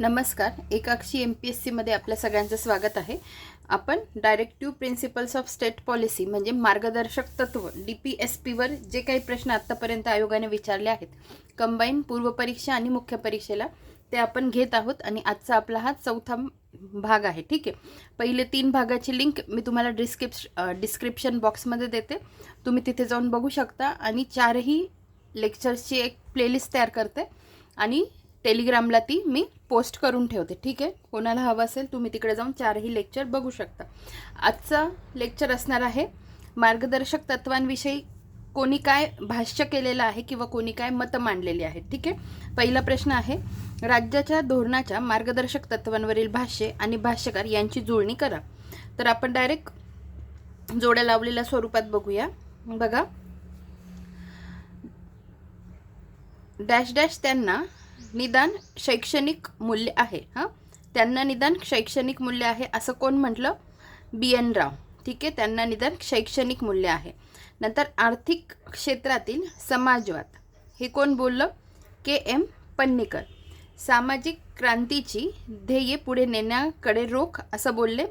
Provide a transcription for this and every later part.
नमस्कार. एकाक्षी M P S सीमध्ये आपल्या सगळ्यांचं स्वागत आहे. आपण directive principles of state policy म्हणजे मार्गदर्शक तत्व डी पी एस पीवर जे काही प्रश्न आत्तापर्यंत आयोगाने विचारले आहेत कंबाईन पूर्वपरीक्षा आणि मुख्य परीक्षेला ते आपण घेत आहोत आणि आजचा आपला हा चौथा भाग आहे. ठीक आहे? पहिले तीन भागाची लिंक मी तुम्हाला डिस्क्रिप्श डिस्क्रिप्शन बॉक्समध्ये देते. तुम्ही तिथे जाऊन बघू शकता आणि चारही लेक्चर्सची एक प्लेलिस्ट तयार करते. आणि टेलिग्रामला ती मी पोस्ट करून ठेवते. ठीक आहे? कोणाला हवं असेल तुम्ही तिकडे जाऊन चारही लेक्चर बघू शकता. आजचा लेक्चर असणार आहे मार्गदर्शक तत्वांविषयी कोणी काय भाष्य केलेलं आहे किंवा कोणी काय मतं मांडलेली आहेत. ठीक आहे? पहिला प्रश्न आहे राज्याच्या धोरणाच्या मार्गदर्शक तत्वांवरील भाष्य आणि भाष्यकार यांची जुळणी करा. तर आपण डायरेक्ट जोड्या लावलेल्या स्वरूपात बघूया. बघा. डॅश डॅश त्यांना निदान शैक्षणिक मूल्य आहे हां? त्यांना निदान शैक्षणिक मूल्य आहे असं कोण म्हटलं? B N Rao. ठीक आहे? त्यांना निदान शैक्षणिक मूल्य आहे. नंतर आर्थिक क्षेत्रातील समाजवाद. हे कोण बोललं? K M Panikkar. सामाजिक क्रांतीची ध्येये पुढे नेण्याकडे रोख असं बोलले.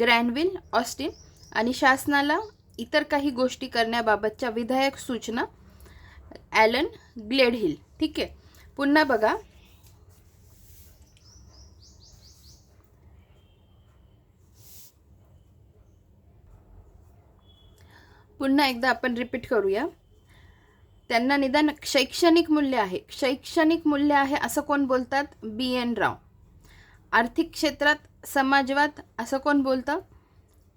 ग्रॅनविल ऑस्टिन आणि शासनाला इतर काही गोष्टी करण्याबाबतच्या विधायक सूचना ॲलन ग्लेडहिल. ठीक आहे? पुन्हा बघा. पुन्हा एकदा आपण रिपीट करूया. त्यांना निदान शैक्षणिक मूल्य आहे. शैक्षणिक मूल्य आहे असं कोण बोलतात? B N Rao. आर्थिक क्षेत्रात समाजवाद असं कोण बोलतं?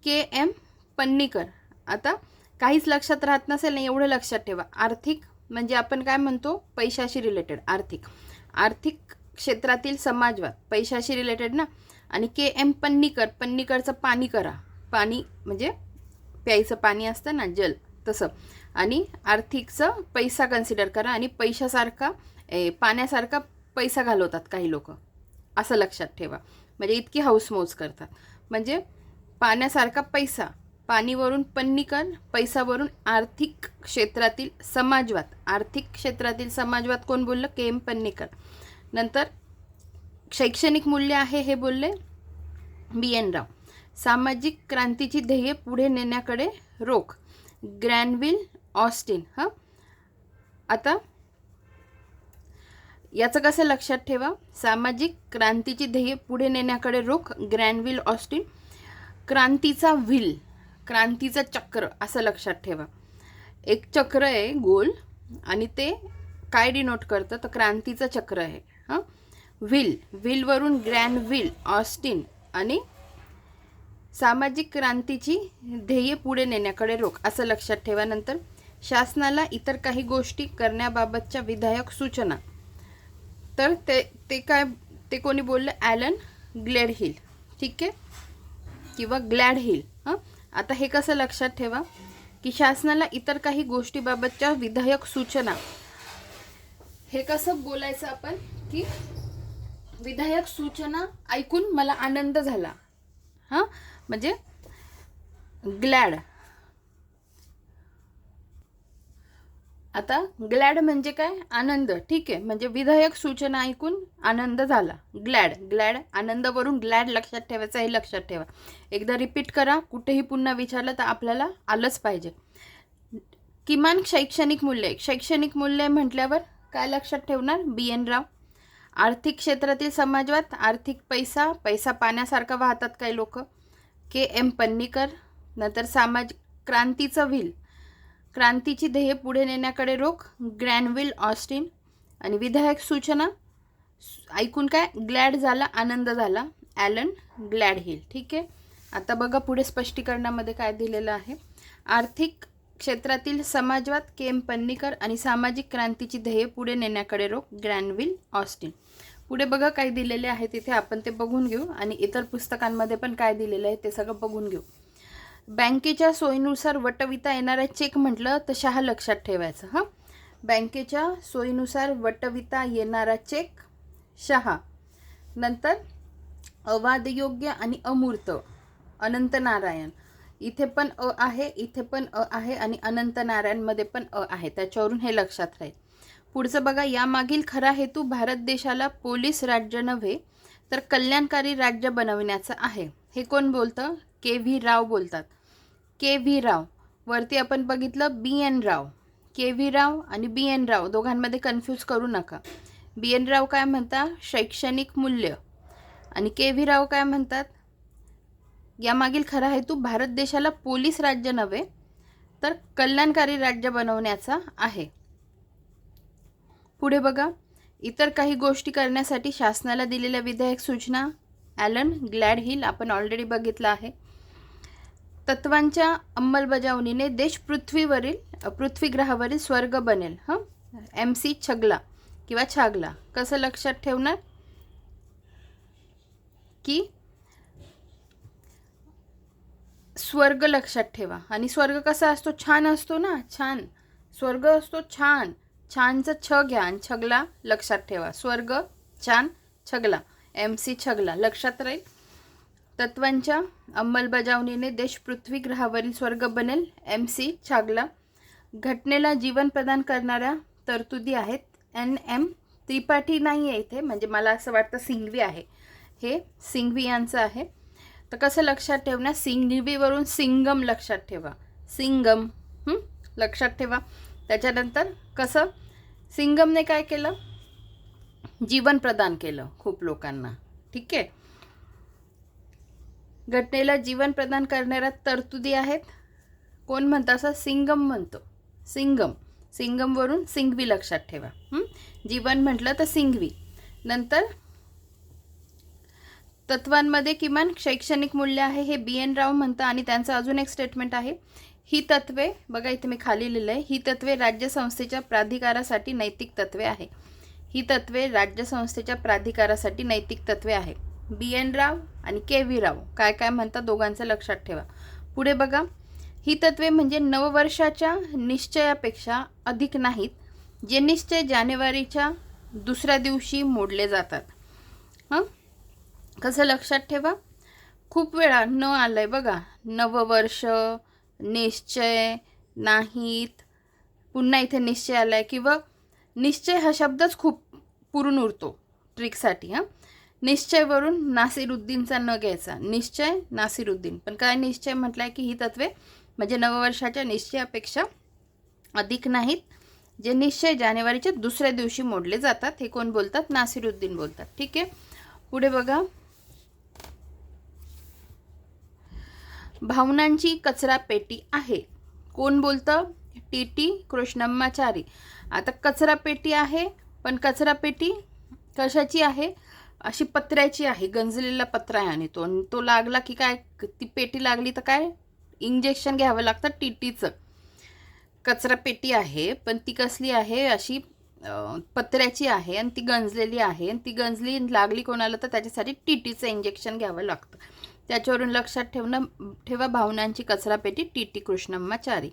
K M Panikkar. आता काहीच लक्षात राहत नसेल ना एवढं लक्षात ठेवा. आर्थिक म्हणजे आपण काय म्हणतो? पैशाशी रिलेटेड आर्थिक. आर्थिक क्षेत्रातील समाजवाद पैशाशी रिलेटेड ना? आणि के एम पन्नीकर पन्नीकरचं पाणी करा. पाणी म्हणजे प्यायचं पाणी असतं ना जल तसं. आणि आर्थिकचं पैसा कन्सिडर करा आणि पैशासारखा ए पाण्यासारखा पैसा घालवतात काही लोक. असं लक्षात ठेवा. म्हणजे इतकी हाऊसमौज करतात. म्हणजे पाण्यासारखा पैसा पाणीवरून पन्नीकर पैसावरून आर्थिक क्षेत्रातील समाजवाद. आर्थिक क्षेत्रातील समाजवाद कोण बोललं? के. एम. पन्नीकर. नंतर शैक्षणिक मूल्य आहे हे बोलले बी. एन. राव. सामाजिक क्रांतीची ध्येये पुढे नेण्याकडे रोख. ग्रॅनविल ऑस्टिन हां? आता याचं कसं लक्षात ठेवा? सामाजिक क्रांतीची ध्येये पुढे नेण्याकडे रोख ग्रॅनविल ऑस्टिन. क्रांतीचा व्हील क्रांतीचं चक्र असं लक्षात ठेवा. एक चक्र आहे गोल आणि ते काय डिनोट करतं? तर क्रांतीचं चक्र आहे. हां? व्हील व्हीलवरून ग्रँड व्हील ऑस्टिन आणि सामाजिक क्रांतीची ध्येय पुढे नेण्याकडे रोख असं लक्षात ठेवा नंतर. शासनाला इतर काही गोष्टी करण्याबाबतच्या विधायक सूचना. तर ते ते काय ते कोणी बोललं? ॲलन ग्लेड हिल ठीक आहे? किंवा ग्लॅड हिल हां? आता हे कसं लक्षात ठेवा की शासनाला इतर काही गोष्टीबाबतच्या विधायक सूचना. हे कसं बोलायचं आपण की विधायक सूचना ऐकून मला आनंद झाला. हां? म्हणजे ग्लॅड. आता ग्लॅड म्हणजे काय? आनंद. ठीक आहे. म्हणजे विधायक सूचना ऐकून आनंद झाला. ग्लॅड ग्लॅड आनंदवरून ग्लॅड लक्षात ठेवायचं हे लक्षात ठेवा. एकदा रिपीट करा. कुठेही पुन्हा विचारलं तर आपल्याला आलंच पाहिजे. किमान शैक्षणिक मूल्य. शैक्षणिक मूल्य म्हटल्यावर काय लक्षात ठेवणार? B N Rao. आर्थिक क्षेत्रातील समाजवाद आर्थिक पैसा पैसा पाण्यासारखा वाहतात काही लोक. K M Panikkar. नंतर सामाजिक क्रांतीचं व्हील. क्रांतीची ध्येय पुढे नेण्याकडे रोख ग्रॅनविल ऑस्टिन आणि विधायक सूचना. ऐकून काय? ग्लॅड झाला आनंद झाला. Alan Gledhill. ठीक आहे? आता बघा पुढे स्पष्टीकरणामध्ये काय दिलेलं आहे. आर्थिक क्षेत्रातील समाजवाद के एम पन्नीकर आणि सामाजिक क्रांतीची ध्येय पुढे नेण्याकडे रोख ग्रॅनविल ऑस्टिन. पुढे बघा काय दिलेले आहे तिथे. आपण ते बघून घेऊ आणि इतर पुस्तकांमध्ये पण काय दिलेलं आहे ते सगळं बघून घेऊ. बँकेच्या सोयीनुसार वटविता येणारा चेक म्हटलं तर शहा लक्षात ठेवायचं हां? बँकेच्या सोयीनुसार वटविता येणारा चेक शहा. नंतर अवादयोग्य आणि अमूर्त अनंत नारायण इथे पण अ आहे इथे पण अ आहे आणि अनंत नारायणमध्ये पण अ आहे. त्याच्यावरून हे लक्षात राहील. पुढचं बघा यामागील खरा हेतू भारत देशाला पोलीस राज्य नव्हे तर कल्याणकारी राज्य बनवण्याचा आहे. हे कोण बोलतं? के व्ही राव बोलतात. K V Rao. वरती आपण बघितलं बी एन राव. के व्ही राव आणि बी एन राव दोघांमध्ये कन्फ्यूज करू नका. बी एन राव काय म्हणता? शैक्षणिक मूल्य. आणि के व्ही राव काय म्हणतात? यामागील खरा हेतू भारत देशाला पोलीस राज्य नव्हे तर कल्याणकारी राज्य बनवण्याचा आहे. पुढे बघा. इतर काही गोष्टी करण्यासाठी शासनाला दिलेल्या विधेयक सूचना. ॲलन ग्लॅड हिल आपण ऑलरेडी बघितलं आहे. तत्वांच्या अंमलबजावणीने देश पृथ्वीवरील पृथ्वीग्रहावरील स्वर्ग बनेल. हं? एम सी छगला किंवा छागला. कसं लक्षात ठेवणार? की स्वर्ग लक्षात ठेवा. आणि स्वर्ग कसा असतो? छान असतो ना? छान. स्वर्ग असतो छान. छानचं छ घ्या आणि छगला लक्षात ठेवा. स्वर्ग छान छगला. M C छगला. लक्षात राहील? तत्वांच्या अंमलबजावणीने देश पृथ्वी ग्रहावरील स्वर्ग बनेल एम सी छागला घटनेला जीवन प्रदान करणाऱ्या तरतुदी आहेत. एन एम त्रिपाठी नाही आहे इथे म्हणजे मला असं वाटतं सिंघवी आहे. हे सिंघवी यांचं आहे. तर कसं लक्षात ठेवणार? सिंघवीवरून सिंगम लक्षात ठेवा. सिंगम लक्षात ठेवा. त्याच्यानंतर कसं? सिंगमने काय केलं? जीवन प्रदान केलं खूप लोकांना. ठीक आहे? घटनेला जीवन प्रदान करणाऱ्या तरतुदी आहेत. कोण म्हणतं असं? सिंगम म्हणतो. सिंगम. सिंगमवरून सिंघवी लक्षात ठेवा. जीवन म्हटलं तर सिंघवी नंतर तत्वांमध्ये किमान शैक्षणिक मूल्य आहे हे बी एन राव म्हणतं आणि त्यांचं अजून एक स्टेटमेंट आहे. ही तत्वे बघा इथे मी खाली लिहिलं आहे. ही तत्वे राज्यसंस्थेच्या प्राधिकारासाठी नैतिक तत्वे आहे. ही तत्वे राज्यसंस्थेच्या प्राधिकारासाठी नैतिक तत्वे आहे बी एन राव आणि के व्ही राव. काय काय म्हणतात दोघांचं लक्षात ठेवा. पुढे बघा. ही तत्वे म्हणजे नववर्षाच्या निश्चयापेक्षा अधिक नाहीत जे निश्चय जानेवारीच्या दुसऱ्या दिवशी मोडले जातात. हां? कसं लक्षात ठेवा? खूप वेळा न आलं आहे बघा. नववर्ष निश्चय नाहीत. पुन्हा इथे निश्चय आला आहे किंवा निश्चय हा शब्दच खूप पुरून उरतो ट्रिकसाठी हां? निश्चयवरून नासिरुद्दीनचा न घ्यायचा. निश्चय नासिरुद्दीन. पण काय निश्चय म्हटलं आहे की ही तत्वे म्हणजे नववर्षाच्या निश्चयापेक्षा अधिक नाहीत जे निश्चय जानेवारीच्या दुसऱ्या दिवशी मोडले जातात. हे कोण बोलतात? नासिरुद्दीन बोलतात. ठीक आहे? पुढे बघा. भावनांची कचरा पेटी आहे. कोण बोलतं? T T Krishnamachari. आता कचरा पेटी आहे पण कचरा पेटी कशाची आहे? अशी पत्र्याची आहे गंजलेला पत्रा आहे आणि तो. आणि तो लागला की काय? ती पेटी लागली तर काय? इंजेक्शन घ्यावं लागतं टी टीचं कचरा पेटी आहे पण ती कसली आहे? अशी पत्र्याची आहे आणि ती गंजलेली आहे. आणि ती गंजली लागली कोणाला तर त्याच्यासाठी टी टीचं इंजेक्शन घ्यावं लागतं. त्याच्यावरून लक्षात ठेवणं ठेवा भावनांची कचरा पेटी टी टी कृष्णम्माचारी.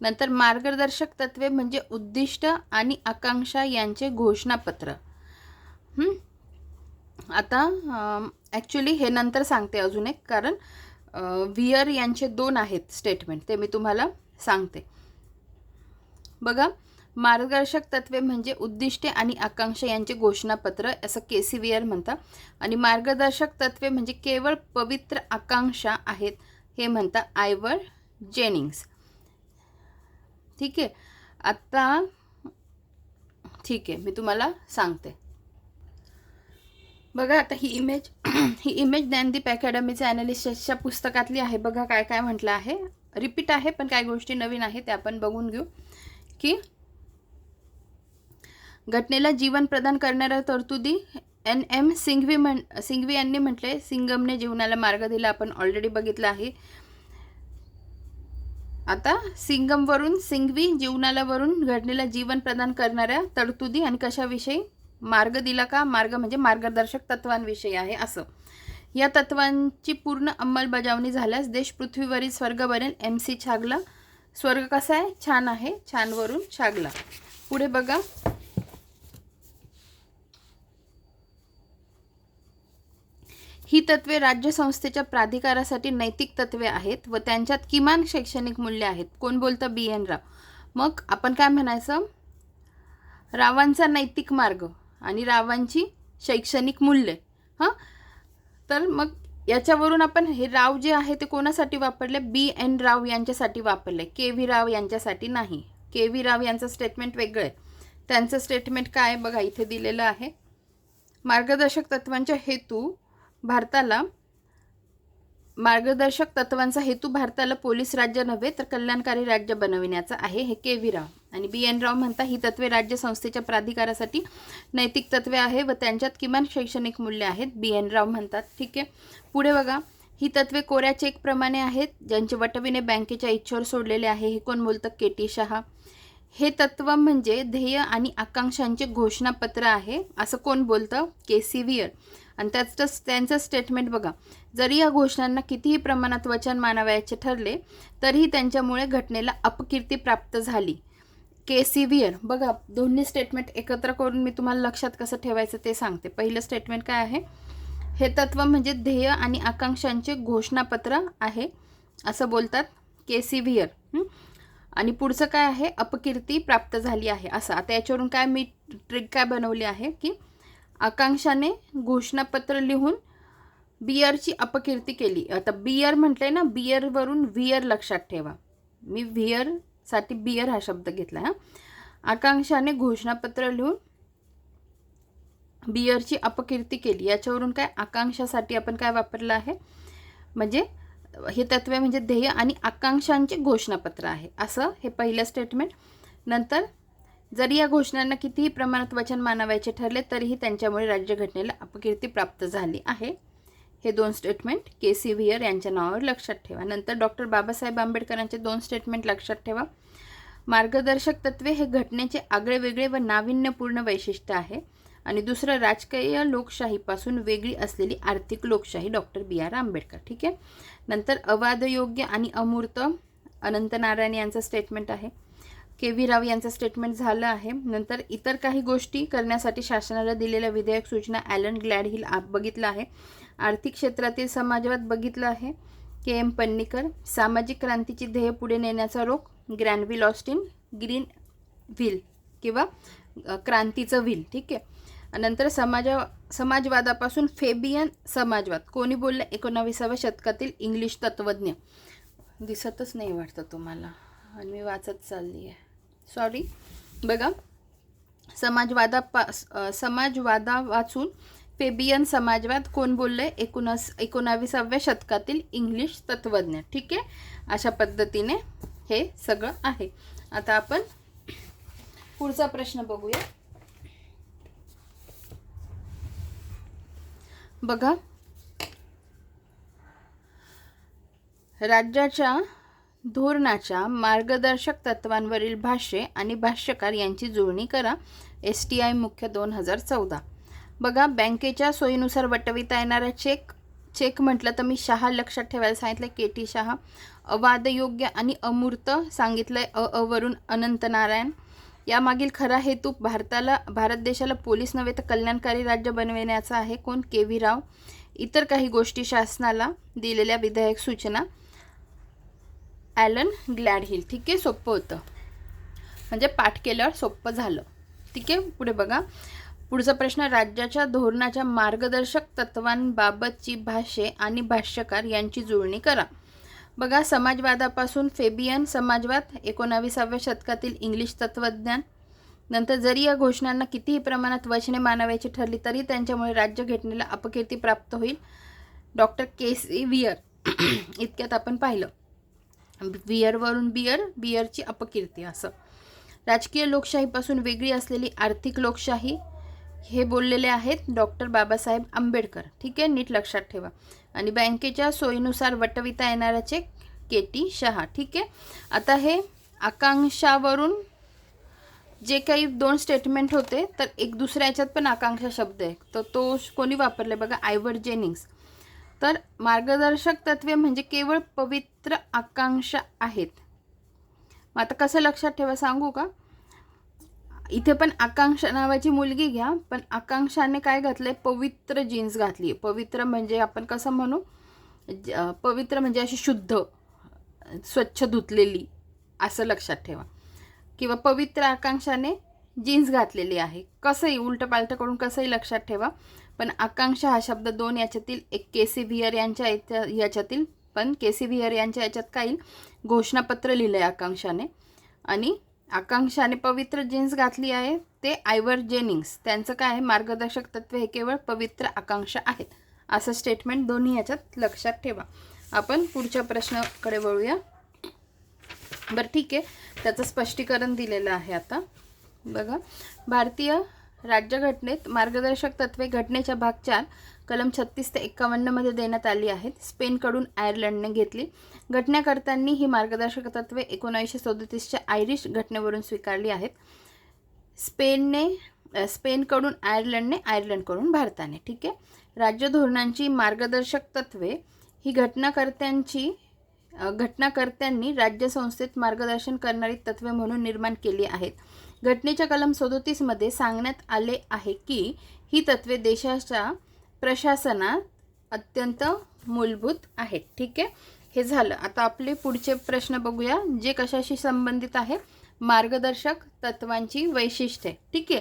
नंतर मार्गदर्शक तत्वे म्हणजे उद्दिष्ट आणि आकांक्षा यांचे घोषणापत्र. आता ॲक्च्युली हे नंतर सांगते अजून एक कारण वियर यांचे दोन आहेत स्टेटमेंट ते मी तुम्हाला सांगते. बघा मार्गदर्शक तत्वे म्हणजे उद्दिष्टे आणि आकांक्षा यांचे घोषणापत्र असं के सी वियर म्हणतात. आणि मार्गदर्शक तत्वे म्हणजे केवळ पवित्र आकांक्षा आहेत हे म्हणतात आयवर जेनिंग्स ठीक? आहे आत्ता ठीक आहे मी तुम्हाला सांगते. बघा आता ही इमेज ही इमेज ज्ञानदीप अकॅडमीच्या ॲनालिस्टच्या पुस्तकातली आहे. बघा काय काय म्हटलं आहे. रिपीट आहे पण काय गोष्टी नवीन आहे त्या आपण बघून घेऊ. की घटनेला जीवन प्रदान करणाऱ्या तरतुदी एन एम सिंघवी म्हण सिंघवी यांनी म्हटले सिंगमने जीवनाला मार्ग दिला. आपण ऑलरेडी बघितलं आहे. आता सिंगमवरून सिंघवी जीवनाला वरून घटनेला जीवन प्रदान करणाऱ्या तरतुदी आणि कशाविषयी? मार्ग दिला का? मार्ग म्हणजे मार्गदर्शक तत्वांविषयी आहे असं. या तत्वांची पूर्ण अंमलबजावणी झाल्यास देश पृथ्वीवरील स्वर्ग बनेल एम सी छागला. स्वर्ग कसा आहे? छान आहे. छानवरून छागला. पुढे बघा. ही तत्वे राज्यसंस्थेच्या प्राधिकारासाठी नैतिक तत्वे आहेत व त्यांच्यात किमान शैक्षणिक मूल्य आहेत. कोण बोलतं? B N Rao. मग आपण काय म्हणायचं? रावांचा नैतिक मार्ग. आणि रावांची शैक्षणिक मूल्ये. हां? तर मग याच्यावरून आपण हे राव जे आहे ते कोणासाठी वापरले? बी एन राव यांच्यासाठी वापरले. के व्ही राव यांच्यासाठी नाही. के व्ही राव यांचं स्टेटमेंट वेगळं आहे. त्यांचं स्टेटमेंट काय बघा इथे दिलेलं आहे. मार्गदर्शक तत्वांच्या हेतू भारताला मार्गदर्शक तत्वांचा हेतू भारताला पोलीस राज्य नव्हे तर कल्याणकारी राज्य बनविण्याचा आहे हे के व्ही राव. आणि बी एन राव म्हणता ही तत्वे राज्य संस्थेच्या प्राधिकारासाठी नैतिक तत्वे आहे व त्यांच्यात किमान शैक्षणिक मूल्य आहेत बी एन राव म्हणतात. ठीक आहे? पुढे बघा. ही तत्वे कोऱ्या चेकप्रमाणे आहेत ज्यांचे वटविने बँकेच्या इच्छेवर सोडलेले आहे हे कोण बोलतं? K T Shah. हे तत्व म्हणजे ध्येय आणि आकांक्षांचे घोषणापत्र आहे असं कोण बोलतं? K C Wheare. आणि त्याचं त्यांचं स्टेटमेंट बघा. जरी या घोषणांना कितीही प्रमाणात वचन मानावयाचे ठरले तरीही त्यांच्यामुळे घटनेला अपकीर्ती प्राप्त झाली. के. सी. व्हियर बघा दोन्ही स्टेटमेंट एकत्र करून मी तुम्हाला लक्षात कसं ठेवायचं ते सांगते. पहिलं स्टेटमेंट काय आहे? हे तत्व म्हणजे ध्येय आणि आकांक्षांचे घोषणापत्र आहे असं बोलतात के. सी. व्हियर आणि पुढचं काय आहे? अपकीर्ती प्राप्त झाली आहे असं. आता याच्यावरून काय मी ट्रिक काय बनवली आहे की आकांक्षाने घोषणापत्र लिहून बियरची अपकीर्ती केली. आता बियर आहे ना बियरवरून व्हियर लक्षात ठेवा. मी व्हियरसाठी बियर हा शब्द घेतला हां. आकांक्षाने घोषणापत्र लिहून बियरची अपकीर्ती केली. याच्यावरून काय? आकांक्षासाठी आपण काय वापरलं आहे? म्हणजे हे तत्वे म्हणजे ध्येय आणि आकांक्षांचे घोषणापत्र आहे. असं हे पहिलं स्टेटमेंट नंतर जरी या घोषणांना कितीही प्रमाणात वचन मानावायचे ठरले तरीही त्यांच्यामुळे राज्यघटनेला अपकीर्ती प्राप्त झाली आहे. हे दोन स्टेटमेंट के सी व्हियर यांच्या नावावर लक्षात ठेवा. नंतर डॉक्टर बाबासाहेब आंबेडकरांचे दोन स्टेटमेंट लक्षात ठेवा. मार्गदर्शक तत्वे हे घटनेचे आगळेवेगळे व नाविन्यपूर्ण वैशिष्ट्य आहे आणि दुसरं राजकीय लोकशाहीपासून वेगळी असलेली आर्थिक लोकशाही डॉक्टर बी आर आंबेडकर. ठीक आहे? नंतर अवादयोग्य आणि अमूर्त अनंत नारायण यांचं स्टेटमेंट आहे. के व्ही राव यांचं स्टेटमेंट झालं आहे. नंतर इतर काही गोष्टी करण्यासाठी शासनाला दिलेल्या विधेयक सूचना ॲलन ग्लॅडहिल आप बघितलं आहे. आर्थिक क्षेत्रातील समाजवाद बघितलं आहे. के एम पन्नीकर सामाजिक क्रांतीची ध्येय पुढे नेण्याचा रोख ग्रॅनविल ऑस्टिन ग्रीन व्हील किंवा क्रांतीचं व्हील ठीक आहे. नंतर समाजा समाजवादापासून फेबियन समाजवाद. कोणी बोललं? एकोणाविसाव्या शतकातील इंग्लिश तत्त्वज्ञ दिसतच नाही वाटतं तुम्हाला. आणि मी वाचत चालली आहे सॉरी बघा समाजवादा पा समाजवादा वाचून फेबियन समाजवाद कोण बोललं आहे एकोणास एकोणाविसाव्या शतकातील इंग्लिश तत्त्वज्ञ. ठीक आहे? अशा पद्धतीने हे सगळं आहे. आता आपण पुढचा प्रश्न बघूया. बघा. राज्याच्या धोरणाच्या मार्गदर्शक तत्वांवरील भाष्ये आणि भाष्यकार यांची जुळणी करा. एस टी आय मुख्य दोन हजार चौदा. बघा बँकेच्या सोयीनुसार वटविता येणारा चेक. चेक म्हटलं तर मी शहा लक्षात ठेवायला सांगितलं के टी शहा. अवादयोग्य आणि अमूर्त सांगितलं आहे अ अवरून अनंत नारायण. यामागील खरा हेतू भारताला भारत देशाला पोलीस नव्हे तर कल्याणकारी राज्य बनविण्याचा आहे. कोण? K V Rao. इतर काही गोष्टी शासनाला दिलेल्या विधायक सूचना. ॲलन ग्लॅडहिल ठीक आहे? सोपं होतं. म्हणजे पाठ केल्यावर सोपं झालं. ठीक आहे? पुढे बघा. पुढचा प्रश्न राज्याच्या धोरणाच्या मार्गदर्शक तत्वांबाबतची भाषे आणि भाष्यकार यांची जुळणी करा. बघा समाजवादापासून फेबियन समाजवाद एकोणाविसाव्या शतकातील इंग्लिश तत्त्वज्ञान. नंतर जरी या घोषणांना कितीही प्रमाणात वचने मानावायची ठरली तरी त्यांच्यामुळे राज्य राज्यघटनेला अपकीर्ती प्राप्त होईल. Doctor K C Wheare. इतक्यात आपण पाहिलं. वियरवरून बियर बियरची अपकीर्ती असं. राजकीय लोकशाहीपासून वेगळी असलेली आर्थिक लोकशाही हे बोललेले आहेत डॉक्टर बाबासाहेब आंबेडकर. ठीक आहे नीट लक्षात ठेवा. आणि बँकेच्या सोयीनुसार वटविता येणाऱ्याचे के टी शहा. ठीक आहे? आता हे आकांक्षावरून जे काही दोन स्टेटमेंट होते तर एक दुसऱ्या याच्यात पण आकांक्षा शब्द आहे. तर तो कोणी वापरले बघा आयवर जेनिंग्स. तर मार्गदर्शक तत्वे म्हणजे केवळ पवित्र आकांक्षा आहेत. मग आता कसं लक्षात ठेवा सांगू का? इथे पण आकांक्षा नावाची मुलगी घ्या पण आकांक्षाने काय घातलंय? पवित्र जीन्स घातली. आहे पवित्र म्हणजे आपण कसं म्हणू? पवित्र म्हणजे अशी शुद्ध स्वच्छ धुतलेली असं लक्षात ठेवा. किंवा पवित्र आकांक्षाने जीन्स घातलेली आहे. कसंही उलटं पालटं करून कसंही लक्षात ठेवा. पण आकांक्षा हा शब्द दोन याच्यातील एक के सी व्हिअर यांच्या याच्या- याच्यातील पण के सी विहर यांच्या याच्यात काही घोषणापत्र लिहिलं आहे आकांक्षाने. आणि आकांक्षाने पवित्र जीन्स घातली आहे ते आयवर जेनिंग्स. त्यांचं काय आहे? मार्गदर्शक तत्व हे केवळ पवित्र आकांक्षा आहेत. असं स्टेटमेंट दोन्ही याच्यात लक्षात ठेवा. आपण पुढच्या प्रश्नाकडे वळूया. बरं ठीक आहे. त्याचं स्पष्टीकरण दिलेलं आहे आता. बघा. भारतीय राज्यघटनेत मार्गदर्शक तत्वे घटनेच्या भाग चार कलम छत्तीस ते एक्कावन्नमध्ये देण्यात आली आहेत. स्पेनकडून आयर्लंडने घेतली. घटनाकर्त्यांनी ही मार्गदर्शक तत्वे एकोणीसशे सदोतीसच्या आयरिश घटनेवरून स्वीकारली आहेत. स्पेनने स्पेनकडून आयर्लंडने आयर्लंडकडून भारताने ठीक आहे? राज्य धोरणांची मार्गदर्शक तत्वे ही घटनाकर्त्यांची घटनाकर्त्यांनी राज्यसंस्थेत मार्गदर्शन करणारी तत्वे म्हणून निर्माण केली आहेत. घटनेच्या कलम सदोतीसमध्ये सांगण्यात आले आहे की ही तत्वे देशाच्या प्रशासनात अत्यंत मूलभूत आहेत. ठीक आहे? हे झालं. आता आपले पुढचे प्रश्न बघूया जे कशाशी संबंधित आहे? मार्गदर्शक तत्वांची वैशिष्ट्ये. ठीक आहे?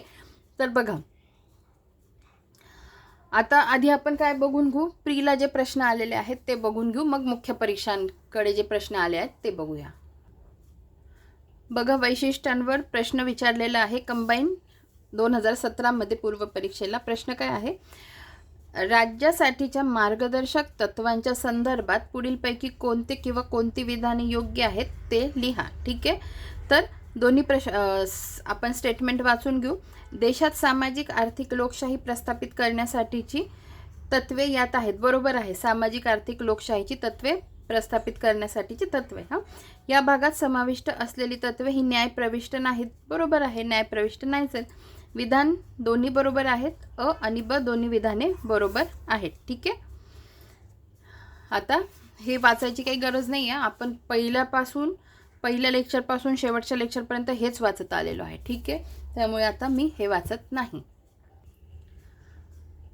तर बघा. आता आधी आपण काय बघून घेऊ? प्रीला जे प्रश्न आलेले आहेत ते बघून घेऊ. मग मुख्य परीक्षांकडे जे प्रश्न आले आहेत ते बघूया. बघा वैशिष्ट्यांवर प्रश्न विचारलेला आहे. कंबाईन दोन हजार सतरामध्ये पूर्व परीक्षेला प्रश्न काय आहे? राज्यासाठीच्या मार्गदर्शक तत्वांच्या संदर्भात पुढीलपैकी कोणते किंवा कोणती विधाने योग्य आहेत ते लिहा. ठीक आहे? तर दोन्ही प्रश आपण स्टेटमेंट वाचून घेऊ. देशात सामाजिक आर्थिक लोकशाही प्रस्थापित करण्यासाठीची तत्वे यात आहेत. बरोबर आहे. सामाजिक आर्थिक लोकशाहीची तत्वे प्रस्थापित करण्यासाठीची तत्वे. हां? या भागात समाविष्ट असलेली तत्वे ही न्यायप्रविष्ट नाहीत. बरोबर आहे. न्यायप्रविष्ट नाहीच आहेत. विधान दोन्ही बरोबर आहेत. अ आणि ब दोन्ही विधाने बरोबर आहेत. ठीक आहे? आता हे वाचायची काही गरज नाही आहे. आपण पहिल्यापासून पहिल्या लेक्चरपासून शेवटच्या लेक्चरपर्यंत हेच वाचत आलेलो आहे. ठीक आहे? त्यामुळे आता मी हे वाचत नाही.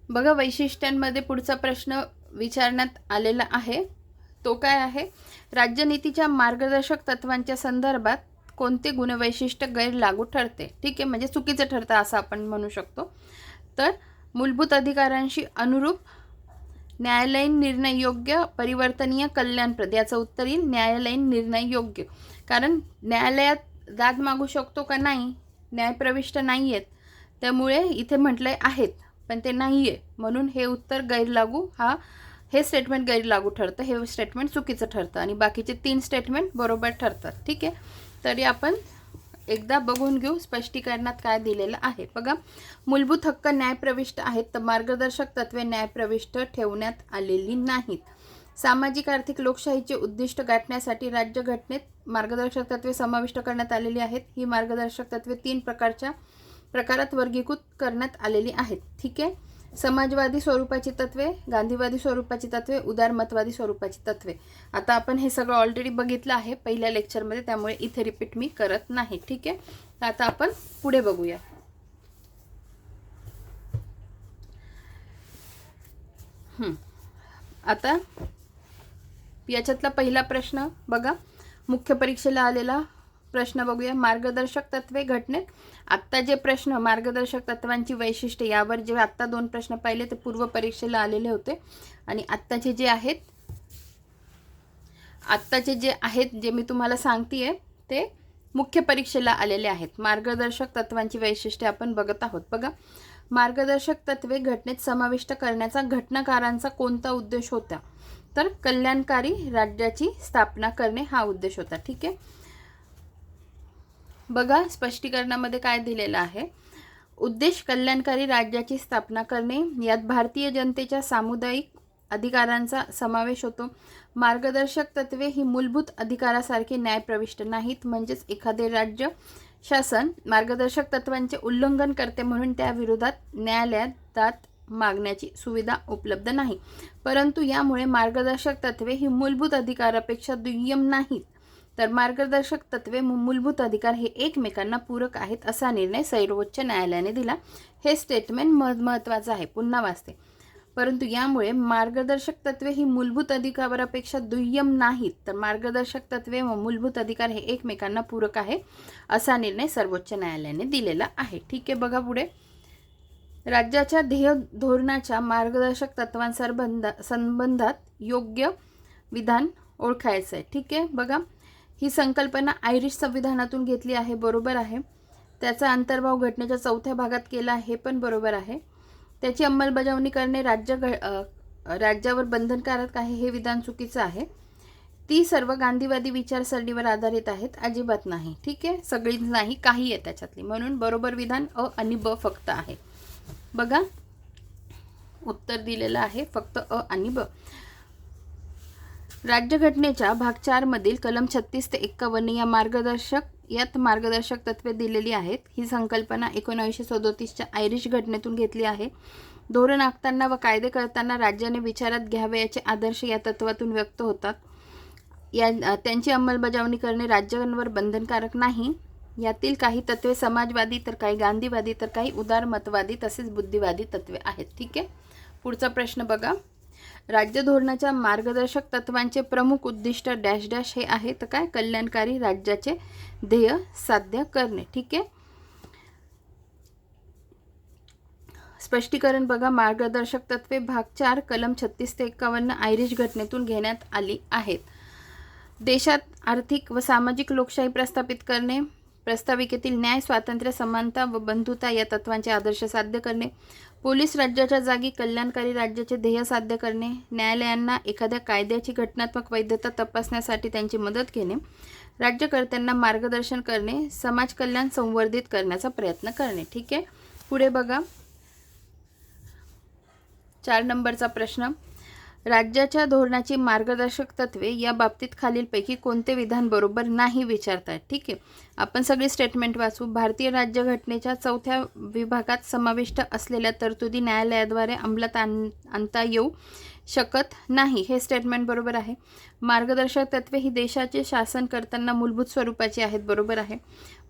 बघा वैशिष्ट्यांमध्ये पुढचा प्रश्न विचारण्यात आलेला आहे. तो काय आहे? राज्यनीतीच्या मार्गदर्शक तत्वांच्या संदर्भात कोणते गुणवैशिष्ट्य गैर लागू ठरते? ठीक आहे म्हणजे चुकीचं ठरतं असं आपण म्हणू शकतो. तर मूलभूत अधिकारांशी अनुरूप न्यायालयीन निर्णय योग्य परिवर्तनीय कल्याणप्रद याचं उत्तर येईल न्यायालयीन निर्णय योग्य कारण न्यायालयात दाद मागू शकतो का नाही? न्यायप्रविष्ट नाही आहेत त्यामुळे इथे म्हटलं आहेत पण ते नाही आहे म्हणून हे उत्तर गैरलागू हा हे स्टेटमेंट गैरलागू ठरतं. हे स्टेटमेंट चुकीचं ठरतं. आणि बाकीचे तीन स्टेटमेंट बरोबर ठरतात. ठीक आहे? तरी आपण एकदा बघून घेऊ स्पष्टीकरणात काय दिलेलं आहे. बघा मूलभूत हक्क न्यायप्रविष्ट आहेत तर मार्गदर्शक तत्वे न्यायप्रविष्ट ठेवण्यात आलेली नाहीत. सामाजिक आर्थिक लोकशाहीचे उद्दिष्ट गाठण्यासाठी राज्यघटनेत मार्गदर्शक तत्वे समाविष्ट करण्यात आलेली आहेत. ही मार्गदर्शक तत्वे तीन प्रकारच्या प्रकारात वर्गीकृत करण्यात आलेली आहेत. ठीक आहे? समाजवादी स्वरूपाची तत्वे गांधीवादी स्वरूपाची तत्वे उदारमतवादी स्वरूपाची तत्वे. आता आपण हे सगळं ऑलरेडी बघितलं आहे पहिल्या लेक्चरमध्ये त्यामुळे इथे रिपीट मी करत नाही. ठीक आहे? तर आता आपण पुढे बघूया. आता याच्यातला पहिला प्रश्न बघा. मुख्य परीक्षेला आलेला प्रश्न बघूया. मार्गदर्शक तत्वे घटनेत. आत्ता जे प्रश्न मार्गदर्शक तत्वांची वैशिष्ट्ये यावर जे आत्ता दोन प्रश्न पाहिले ते पूर्व परीक्षेला आलेले होते. आणि आत्ताचे जे आहेत आत्ताचे जे आहेत जे मी तुम्हाला सांगते ते मुख्य परीक्षेला आलेले आहेत. मार्गदर्शक तत्वांची वैशिष्ट्ये आपण बघत आहोत. बघा मार्गदर्शक तत्वे घटनेत समाविष्ट करण्याचा घटनाकारांचा कोणता उद्देश होता? तर कल्याणकारी राज्याची स्थापना करणे हा उद्देश होता. ठीक आहे? बघा स्पष्टीकरणामध्ये काय दिलेलं आहे? उद्देश कल्याणकारी राज्याची स्थापना करणे. यात भारतीय जनतेच्या सामुदायिक अधिकारांचा समावेश होतो. मार्गदर्शक तत्वे ही मूलभूत अधिकारासारखे न्याय प्रविष्ट नाहीत. म्हणजेच एखादे राज्य शासन मार्गदर्शक तत्वांचे उल्लंघन करते म्हणून त्या विरोधात न्यायालयात दात मागण्याची सुविधा उपलब्ध नाही. परंतु यामुळे मार्गदर्शक तत्वे ही मूलभूत अधिकारापेक्षा दुय्यम नाहीत. तर मार्गदर्शक तत्वे मूलभूत अधिकार हे एकमेकांना पूरक आहेत असा निर्णय सर्वोच्च न्यायालयाने दिला. हे स्टेटमेंट महत्त्वाचं आहे. पुन्हा वाचते. परंतु यामुळे मार्गदर्शक तत्वे ही मूलभूत अधिकारापेक्षा दुय्यम नाहीत. तर मार्गदर्शक तत्वे व मूलभूत अधिकार हे एकमेकांना पूरक आहे असा निर्णय सर्वोच्च न्यायालयाने दिलेला आहे. ठीक आहे बघा पुढे. राज्याच्या ध्येय धोरणाच्या मार्गदर्शक तत्वांसंबंधा संबंधात योग्य विधान ओळखायचं आहे ठीक आहे बघा. ही संकल्पना आयरिश संविधानातून घेतली आहे बरोबर आहे. त्याचा अंतर्भाव घटनेच्या चौथ्या भागात केला हे पण बरोबर आहे. त्याची अंमलबजावणी करणे राज्य घ राज्यावर बंधनकारक आहे हे विधान चुकीचं आहे. ती सर्व गांधीवादी विचारसरणीवर आधारित आहेत अजिबात नाही. ठीक आहे? सगळीच नाही काही आहे त्याच्यातली. म्हणून बरोबर विधान अ आणि ब फक्त आहे. बघा. उत्तर दिलेलं आहे फक्त अ आणि ब. राज्यघटनेच्या भाग चार मधील कलम छत्तीस ते एक्कावन्न या मार्गदर्शक यात मार्गदर्शक तत्वे दिलेली आहेत. ही संकल्पना एकोणावीसशे सदोतीसच्या आयरिश घटनेतून घेतली आहे. धोरण आखताना व कायदे करताना राज्याने विचारात घ्यावे याचे आदर्श या तत्वातून व्यक्त होतात. या त्यांची अंमलबजावणी करणे राज्यांवर बंधनकारक नाही. यातील काही तत्वे समाजवादी तर काही गांधीवादी तर काही उदारमतवादी तसेच बुद्धिवादी तत्वे आहेत. ठीक आहे? पुढचा प्रश्न बघा. राज्य धोरणाच्या मार्गदर्शक तत्वांचे प्रमुख उद्दिष्ट डॅश डॅश हे आहे तर काय? कल्याणकारी राज्याचे ध्येय साध्य करणे. ठीक आहे? स्पष्टीकरण बघा. मार्गदर्शक तत्वे भाग चार कलम छत्तीस ते एकावन्न आयरिश घटनेतून घेण्यात आली आहेत. देशात आर्थिक व सामाजिक लोकशाही प्रस्थापित करणे प्रस्ताविकेतील न्याय स्वातंत्र्य समानता व बंधुता या तत्वांचे आदर्श साध्य करणे पोलीस राज्याच्या जागी कल्याणकारी राज्याचे ध्येय साध्य करणे न्यायालयांना एखाद्या कायद्याची घटनात्मक वैधता तपासण्यासाठी त्यांची मदत घेणे राज्यकर्त्यांना मार्गदर्शन करणे समाज कल्याण संवर्धित करण्याचा प्रयत्न करणे. ठीक आहे? पुढे बघा. चार नंबरचा प्रश्न. राज्याच्या धोरणाची मार्गदर्शक तत्वे या बाबतीत खालीलपैकी कोणते विधान बरोबर नाही विचारतात. ठीक आहे? आपण सगळी स्टेटमेंट वाचू. भारतीय राज्यघटनेच्या चौथ्या विभागात समाविष्ट असलेल्या तरतुदी न्यायालयाद्वारे अंमलात आण आणता येऊ शकत नाही. हे स्टेटमेंट बरोबर आहे. मार्गदर्शक तत्वे ही देशाचे शासन करताना मूलभूत स्वरूपाची आहेत बरोबर आहे.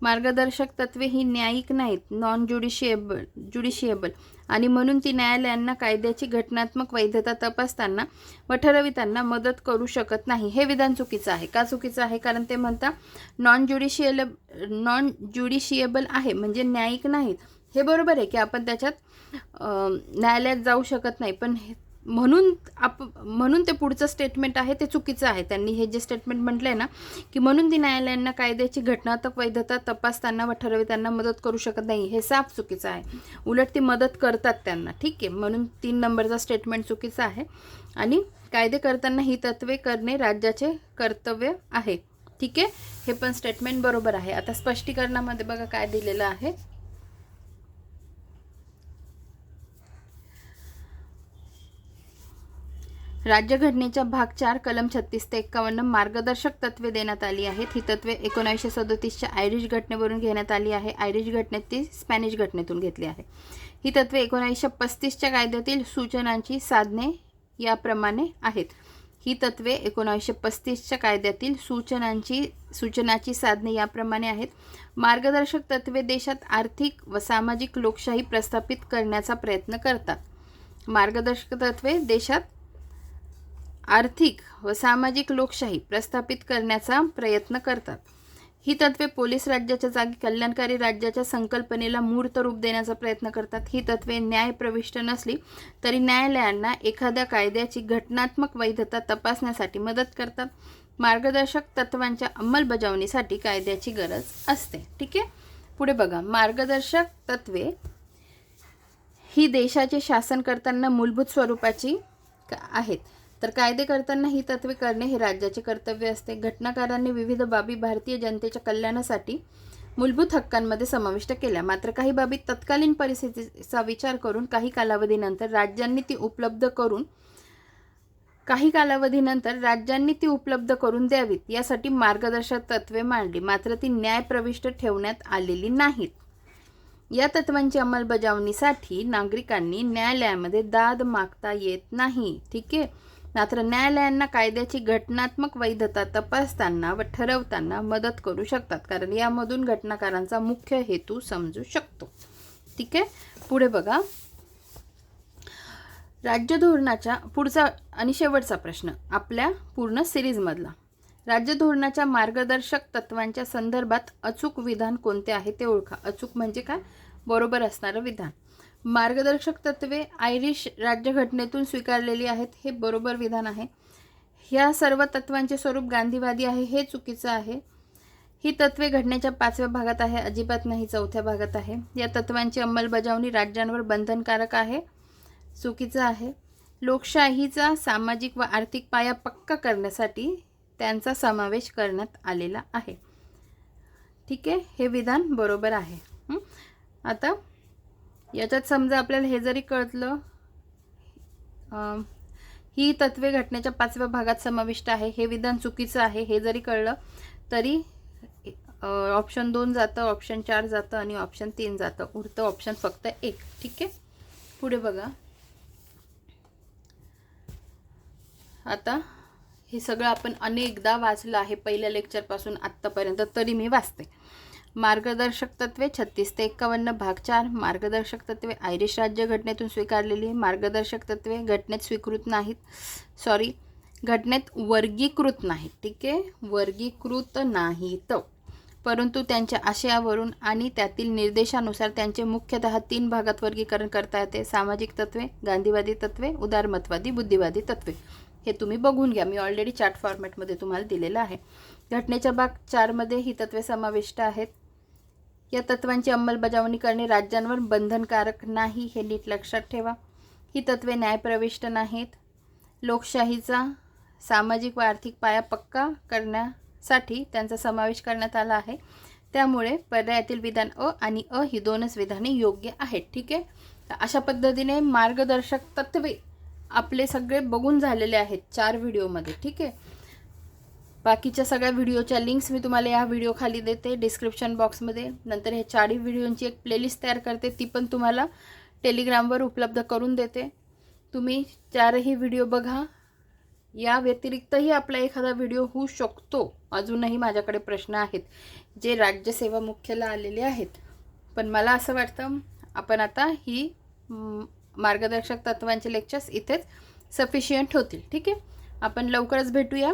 मार्गदर्शक तत्वे ही न्यायिक नाहीत नॉन ज्युडिशिएबल ज्युडिशिएबल आणि म्हणून ती न्यायालयांना कायद्याची घटनात्मक वैधता तपासताना व ठरविताना मदत करू शकत नाही. हे विधान चुकीचं आहे. का चुकीचं आहे? कारण ते म्हणता नॉन ज्युडिशियल नॉन ज्युडिशिएबल आहे. म्हणजे न्यायिक नाहीत. हे बरोबर आहे की आपण त्याच्यात न्यायालयात जाऊ शकत नाही. पण हे म्हणून आप म्हणून ते पुढचं स्टेटमेंट आहे ते चुकीचं आहे. त्यांनी हे जे स्टेटमेंट म्हटलं आहे ना की म्हणून ती न्यायालयांना कायद्याची घटनात्मक वैधता तपासताना व ठरविताना मदत करू शकत नाही हे साफ चुकीचं आहे. उलट ती मदत करतात त्यांना ठीक आहे? म्हणून तीन नंबरचा स्टेटमेंट चुकीचा आहे. आणि कायदे करताना ही तत्वे करणे राज्याचे कर्तव्य आहे ठीक आहे? हे पण स्टेटमेंट बरोबर आहे. आता स्पष्टीकरणामध्ये बघा काय दिलेलं आहे. राज्यघटनेच्या भाग चार कलम छत्तीस ते एक्कावन्न मार्गदर्शक तत्वे देण्यात आली आहेत. ही तत्वे एकोणीसशे सदोतीसच्या आयरिश घटनेवरून घेण्यात आली आहे. आयरिश घटनेत ती स्पॅनिश घटनेतून घेतली आहे. ही तत्वे एकोणीसशे पस्तीसच्या कायद्यातील सूचनांची साधने याप्रमाणे आहेत. ही तत्वे एकोणीसशे पस्तीसच्या कायद्यातील सूचनांची सूचनाची साधने याप्रमाणे आहेत. मार्गदर्शक तत्वे देशात आर्थिक व सामाजिक लोकशाही प्रस्थापित करण्याचा प्रयत्न करतात. मार्गदर्शक तत्वे देशात आर्थिक व सामाजिक लोकशाही प्रस्थापित करण्याचा प्रयत्न करतात. ही तत्वे पोलीस राज्याच्या जागी कल्याणकारी राज्याच्या संकल्पनेला मूर्त रूप देण्याचा प्रयत्न करतात. ही तत्वे न्यायप्रविष्ट नसली तरी न्यायालयांना एखाद्या कायद्याची घटनात्मक वैधता तपासण्यासाठी मदत करतात. मार्गदर्शक तत्वांच्या अंमलबजावणीसाठी कायद्याची गरज असते. ठीक आहे? पुढे बघा. मार्गदर्शक तत्वे. ही देशाचे शासन करताना मूलभूत स्वरूपाची क- आहेत. तर कायदे करताना ही तत्वे करणे हे राज्याचे कर्तव्य असते. घटनाकारांनी विविध बाबी भारतीय जनतेच्या कल्याणासाठी मूलभूत हक्कांमध्ये समाविष्ट केल्या. मात्र काही बाबी तत्कालीन परिस्थितीचा विचार करून काही कालावधीनंतर राज्यांनी ती उपलब्ध करून काही कालावधीनंतर राज्यांनी ती उपलब्ध करून द्यावीत यासाठी मार्गदर्शक तत्वे मांडली. मात्र ती न्यायप्रविष्ट ठेवण्यात आलेली नाहीत. या तत्वांची अंमलबजावणीसाठी नागरिकांनी न्यायालयामध्ये दाद मागता येत नाही. ठीक आहे? मात्र न्यायालयांना कायद्याची घटनात्मक वैधता तपासताना व ठरवताना मदत करू शकतात कारण यामधून घटनाकारांचा मुख्य हेतू समजू शकतो. ठीक आहे? पुढे बघा. राज्य धोरणाच्या पुढचा आणि शेवटचा प्रश्न आपल्या पूर्ण सिरीजमधला. राज्य धोरणाच्या मार्गदर्शक तत्वांच्या संदर्भात अचूक विधान कोणते आहे ते ओळखा. अचूक म्हणजे काय? बरोबर असणारं विधान. मार्गदर्शक तत्वे आयरिश राज्यघटनेतून स्वीकारलेली आहेत हे बरोबर विधान आहे. ह्या सर्व तत्वांचे स्वरूप गांधीवादी आहे हे चुकीचं आहे. ही तत्वे घटनेच्या पाचव्या भागात आहे अजिबात नाही चौथ्या भागात आहे. या तत्वांची अंमलबजावणी राज्यांवर बंधनकारक आहे चुकीचं आहे. लोकशाहीचा सामाजिक व आर्थिक पाया पक्का करण्यासाठी त्यांचा समावेश करण्यात आलेला आहे. ठीक आहे हे विधान बरोबर आहे. आता याच्यात समजा आपल्याला हे जरी कळतलं ही तत्वे घटनेच्या पाचव्या भागात समाविष्ट आहे हे विधान चुकीचं आहे हे जरी कळलं तरी ऑप्शन दोन जातं ऑप्शन चार जातं आणि ऑप्शन तीन जातं. उरतं ऑप्शन फक्त एक. ठीक आहे? पुढे बघा. आता हे सगळं आपण अनेकदा वाचलं आहे पहिल्या लेक्चरपासून आत्तापर्यंत तरी मी वाचते. मार्गदर्शक तत्वे छत्तीस ते एक्कावन्न भाग चार. मार्गदर्शक तत्वे आयरिश राज्य घटनेतून स्वीकारलेली. मार्गदर्शक तत्वे घटनेत स्वीकृत नाहीत. सॉरी घटनेत वर्गीकृत नाहीत. ठीक आहे? वर्गीकृत नाहीत. परंतु त्यांच्या आशयावरून आणि त्यातील निर्देशानुसार त्यांचे मुख्यतः तीन भागात वर्गीकरण करता येते. सामाजिक तत्वे गांधीवादी तत्वे उदारमतवादी बुद्धिवादी तत्वे. हे तुम्ही बघून घ्या. मी ऑलरेडी चार्ट फॉर्मॅटमध्ये तुम्हाला दिलेलं आहे. घटनेच्या भाग चारमध्ये ही तत्वे समाविष्ट आहेत. या तत्वांची अंमलबजावणी करणे राज्यांवर बंधनकारक नाही हे नीट लक्षात ठेवा. ही तत्वे न्यायप्रविष्ट नाहीत. लोकशाहीचा सामाजिक व आर्थिक पाया पक्का करण्यासाठी त्यांचा समावेश करण्यात आला आहे. त्यामुळे पर्यायातील विधान अ आणि अ ही दोनच विधाने योग्य आहेत ठीक आहे? तर अशा पद्धतीने मार्गदर्शक तत्वे आपले सगळे बघून झालेले आहेत चार व्हिडिओमध्ये ठीक आहे? बाकीच्या सगळ्या व्हिडिओच्या लिंक्स मी तुम्हाला या व्हिडिओ खाली देते डिस्क्रिप्शन बॉक्समध्ये नंतर हे चारही व्हिडिओंची एक प्लेलिस्ट तयार करते ती पण तुम्हाला टेलिग्रामवर उपलब्ध करून देते. तुम्ही चारही व्हिडिओ बघा. या व्यतिरिक्तही आपला एखादा व्हिडिओ होऊ शकतो. अजूनही माझ्याकडे प्रश्न आहेत जे राज्यसेवा मुख्याला आलेले आहेत. पण मला असं वाटतं आपण आता ही मार्गदर्शक तत्वांचे लेक्चर्स इथेच सफिशियंट होतील. ठीक आहे? आपण लवकरच भेटूया.